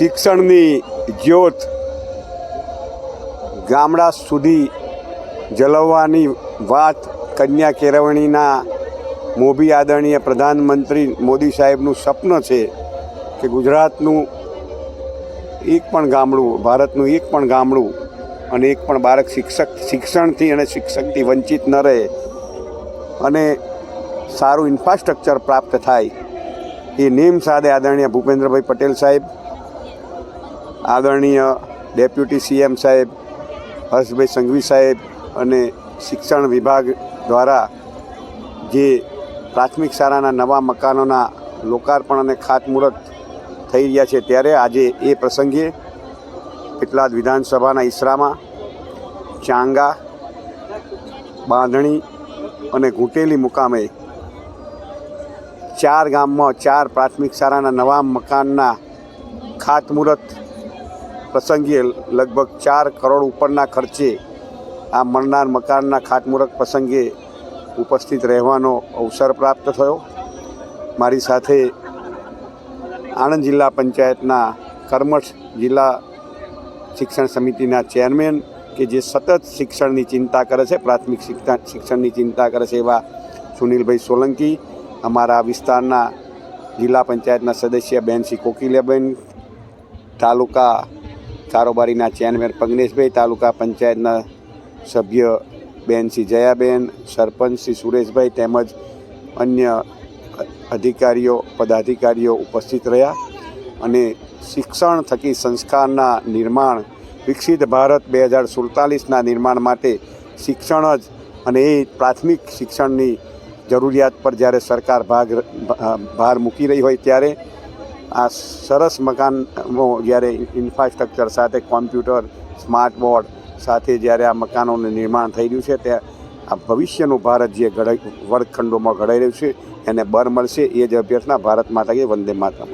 શિક્ષણની જ્યોત ગામડા સુધી જલવવાની વાત કન્યા કેળવણીના મોભી આદરણીય પ્રધાનમંત્રી મોદી સાહેબનું સ્વપ્ન છે કે ગુજરાતનું એક પણ ગામડું, ભારતનું એક પણ ગામડું અને એક પણ બાળક શિક્ષક, શિક્ષણથી અને શિક્ષકથી વંચિત ન રહે અને સારું ઇન્ફ્રાસ્ટ્રક્ચર પ્રાપ્ત થાય એ નેમ સાદે આદરણીય ભૂપેન્દ્રભાઈ પટેલ સાહેબ આદરણીય ડેપ્યુટી સીએમ સાહેબ, હર્ષભાઈ સંઘવી સાહેબ અને શિક્ષણ વિભાગ દ્વારા જે પ્રાથમિક શાળાના નવા મકાનોના લોકાર્પણ અને ખાતમુહૂર્ત થઈ રહ્યા છે ત્યારે આજે એ પ્રસંગે પેટલાદ વિધાનસભાના ઈસરામાં ચાંગા, બાંધણી અને ઘૂંટેલી મુકામે ચાર ગામમાં ચાર પ્રાથમિક શાળાના નવા મકાનના ખાતમુહૂર્ત પ્રસંગે લગભગ ચાર કરોડ ઉપરના ખર્ચે આ મળનાર મકાનના ખાતમુહૂર્ત પ્રસંગે ઉપસ્થિત રહેવાનો અવસર પ્રાપ્ત થયો. મારી સાથે આણંદ જિલ્લા પંચાયતના કર્મઠ જિલ્લા શિક્ષણ સમિતિના ચેરમેન કે જે સતત શિક્ષણની ચિંતા કરે છે, પ્રાથમિક શિક્ષણ શિક્ષણની ચિંતા કરે છે એવા સુનિલભાઈ સોલંકી, અમારા વિસ્તારના જિલ્લા પંચાયતના સદસ્ય બેન શ્રી કોકિલાબેન, તાલુકા કારોબારીના ચેરમેન પગ્નેશભાઈ તાલુકા પંચાયતના સભ્ય બેન શ્રી જયાબેન, સરપંચ શ્રી સુરેશભાઈ તેમજ અન્ય અધિકારીઓ, પદાધિકારીઓ ઉપસ્થિત રહ્યા અને શિક્ષણ થકી સંસ્કારના નિર્માણ, વિકસિત ભારત બે હજાર સુડતાલીસના નિર્માણ માટે શિક્ષણ જ અને એ પ્રાથમિક શિક્ષણની જરૂરિયાત પર જ્યારે સરકાર ભાગ ભાર મૂકી રહી હોય ત્યારે આ સરસ મકાનો જ્યારે ઇન્ફ્રાસ્ટ્રક્ચર સાથે કોમ્પ્યુટર સ્માર્ટ બોર્ડ સાથે જ્યારે આ મકાનોનું નિર્માણ થઈ રહ્યું છે, તે આ ભવિષ્યનું ભારત જે ઘડાઈ વર્ગખંડોમાં ઘડાઈ રહ્યું છે, એને બર મળશે, એ જ અભ્યર્થના ભારત માતા કે વંદે માતરમ.